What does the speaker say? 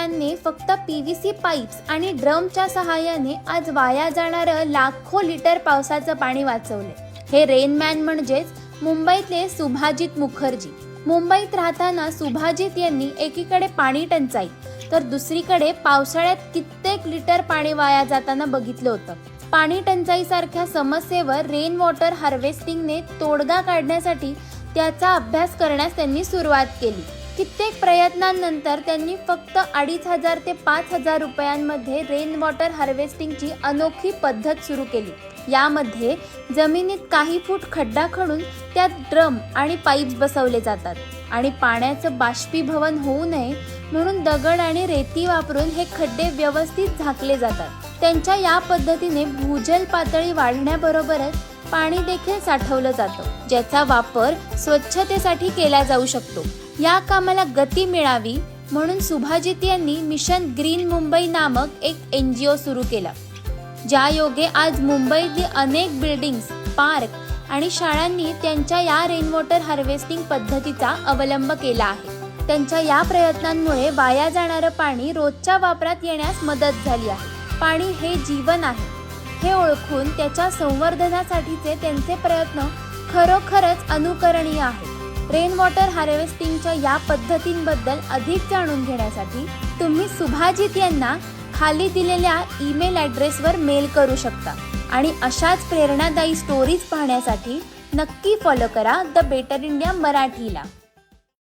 शेतकऱ्यांनी फक्त P V C pipes आणि ड्रमच्या सहाय्याने आज वाया जाणारं लाखो लिटर पावसाचं पाणी वाचवले हे रेनमॅन म्हणजेच मुंबईतले सुभाजित मुखर्जी. मुंबईत राहताना सुभाजित यांनी एकीकडे पाणी टंचाई तर दुसरीकडे पावसाळ्यात कित्येक लिटर पाणी वाया जाताना बघितलं होतं. पाणी टंचाईसारख्या समस्येवर रेन वॉटर हार्वेस्टिंगने तोडगा काढण्यासाठी त्याचा अभ्यास करण्यास त्यांनी सुरुवात केली. कित्येक प्रयत्नांनंतर त्यांनी फक्त अडीच हजार ते पाच हजार रुपयांमध्ये रेन वॉटर हार्वेस्टिंगची अनोखी पद्धत सुरू केली. यामध्ये जमिनीत काही फूट खड्डा खणून त्यात ड्रम आणि पाईप्स बसवले जातात आणि पाण्याचं बाष्पीभवन होऊ नये म्हणून दगड आणि रेती वापरून हे खड्डे व्यवस्थित झाकले जातात. त्यांच्या या पद्धतीने भूजल पातळी वाढण्याबरोबरच पाणी देखील साठवलं जातं ज्याचा वापर स्वच्छतेसाठी केला जाऊ शकतो. या कामाला गती मिळावी म्हणून सुभाजित यांनी मिशन ग्रीन मुंबई नामक एक एन जी ओ सुरू केला ज्या योगे आज मुंबईतली अनेक बिल्डिंग्स पार्क आणि शाळांनी त्यांच्या या रेन वॉटर हार्वेस्टिंग पद्धतीचा अवलंब केला आहे. त्यांच्या या प्रयत्नांमुळे वाया जाणारं पाणी रोजच्या वापरात येण्यास मदत झाली आहे. पाणी हे जीवन आहे. हे ओळखून त्याच्या संवर्धनासाठीचे त्यांचे प्रयत्न खरोखरच अनुकरणीय आहेत. रेन वॉटर हार्वेस्टिंगच्या या पद्धतींबद्दल अधिक जाणून घेण्यासाठी तुम्ही सुभाजित यांना खाली दिलेल्या ईमेल ॲड्रेसवर मेल करू शकता आणि अशाच प्रेरणादायी स्टोरीज पाहण्यासाठी नक्की फॉलो करा द बेटर इंडिया मराठीला.